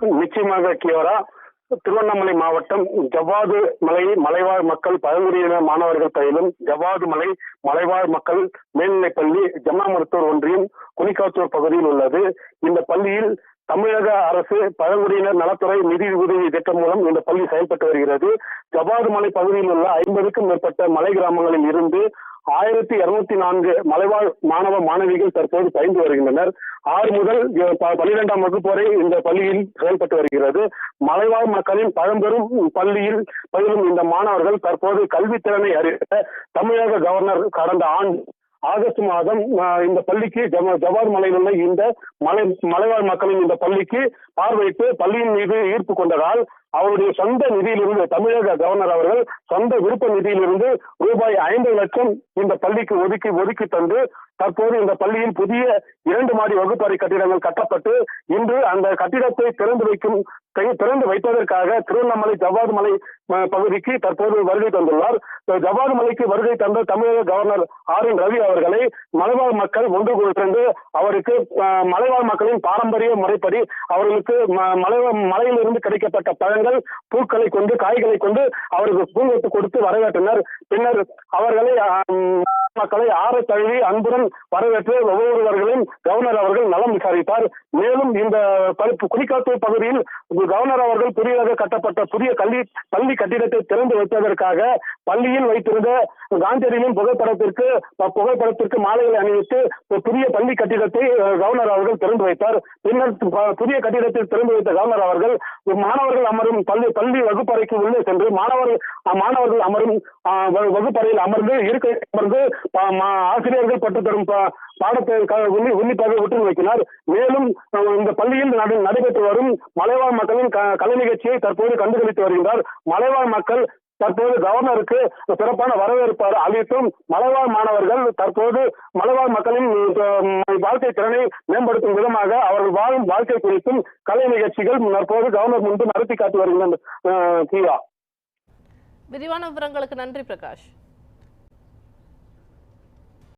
நிச்சயமாக கியோரா திருவண்ணாமலை மாவட்டம் ஜவ்வாது மலை மலைவாழ் மக்கள் பழங்குடியின மாணவர்கள் பயிலும் ஜவ்வாது மலை மலைவாழ் மக்கள் மேல்நிலைப் பள்ளி ஜம்னாமருத்தூர் ஒன்றியம் குனிக்காத்தூர் பகுதியில் உள்ளது. இந்த பள்ளியில் தமிழக அரசு பழங்குடியினர் நலத்துறை நிதி உதவி திட்டம் மூலம் இந்த பள்ளி செயல்பட்டு வருகிறது. ஜவ்வாது மலை பகுதியில் உள்ள ஐம்பதுக்கும் மேற்பட்ட மலை கிராமங்களில் இருந்து ஆயிரத்தி இருநூத்தி நான்கு மலைவாழ் மாணவ மாணவிகள் தற்போது பயின்று வருகின்றனர். ஆறு முதல் பனிரெண்டாம் பன்னிரெண்டாம் வகுப்பு வரை இந்த பள்ளியில் செயல்பட்டு வருகிறது. மலைவாழ் மக்களின் பழம்பெரும் பள்ளியில் பயிலும் இந்த மாணவர்கள் தற்போது கல்வித்திறனை அறிவித்த தமிழக கவர்னர் கடந்த ஆண்டு ஆகஸ்ட் மாதம் இந்த பள்ளிக்கு ஜவார் மலையில் உள்ள இந்த மலை மலைவாழ் மக்களின் இந்த பள்ளிக்கு பார்வையிட்டு பள்ளியின் மீது ஈர்ப்பு கொண்டதால் அவருடைய சொந்த நிதியிலிருந்து தமிழக கவர்னர் அவர்கள் சொந்த விருப்ப நிதியிலிருந்து ரூபாய் ஐந்து லட்சம் இந்த பள்ளிக்கு ஒதுக்கி ஒதுக்கி தந்து தற்போது இந்த பள்ளியில் புதிய இரண்டு மாடி வகுப்பறை கட்டிடங்கள் கட்டப்பட்டு இன்று அந்த கட்டிடத்தை திறந்து வைக்கும் திறந்து வைப்பதற்காக திருவண்ணாமலை ஜவ்வாது மலை பகுதிக்கு தற்போது வருகை தந்துள்ளார். ஜவ்வாது மலைக்கு வருகை தந்த தமிழக கவர்னர் ஆர் என் ரவி அவர்களை மலைவாழ் மக்கள் ஒன்று கூர்ந்து அவருக்கு மலைவாழ் மக்களின் பாரம்பரிய முறைப்படி அவர்களுக்கு மலை மலையிலிருந்து கிடைக்கப்பட்ட பழங்கள் பூக்களை கொண்டு காய்களை கொண்டு அவருக்கு பூங்கொத்து கொடுத்து வரவேற்றனர். பின்னர் அவர்களை மக்களை ஆற தழுவி அன்புடன் வரவேற்று ஒவ்வொருவர்களையும் கவர்னர் அவர்கள் நலம் விசாரித்தார். மேலும் இந்த பல்- பகுதியில் கவர்னர் அவர்கள் புதிதாக கட்டப்பட்ட புதிய கல்வி பள்ளி கட்டிடத்தை திறந்து வைப்பதற்காக பள்ளியில் வைத்திருந்த காந்தியடிகளின் புகைப்படத்திற்கு புகைப்படத்திற்கு மாலைகளை அணிவித்து புதிய பள்ளி கட்டிடத்தை கவர்னர் அவர்கள் திறந்து வைத்தார். பின்னர் புதிய கட்டிடத்தில் திறந்து வைத்த கவர்னர் அவர்கள் மாணவர்கள் அமரும் பள்ளி பள்ளி வகுப்பறைக்கு உள்ளே சென்று மாணவர்கள் மாணவர்கள் அமரும் வகுப்பறையில் அமர்ந்து இருக்கை அமர்ந்து ஆசிரியர்கள் பட்டு பாடத்தை உன்னிப்பாக உற்று நோக்கினார் மேலும் இந்த பள்ளியில் நடைபெற்று வரும் மலைவாழ் மக்கள் க- கலை நிகழ்ச்சியை தற்போது கண்டுகளித்து வருகின்றார். மலைவாழ் மக்கள் தற்போது கவர்னருக்கு சிறப்பான வரவேற்பு அளித்தும் மலைவாழ் மாணவர்கள் தற்போது மலைவாழ் மக்களின் வாழ்க்கை திறனை மேம்படுத்தும் விதமாக அவர்கள் வாழும் வாழ்க்கை குறித்தும் கலை நிகழ்ச்சிகள் தற்போது கவர்னர் முன்பு நடத்தி காட்டி வருகின்றனர். விரிவான விவரங்களுக்கு நன்றி பிரகாஷ்.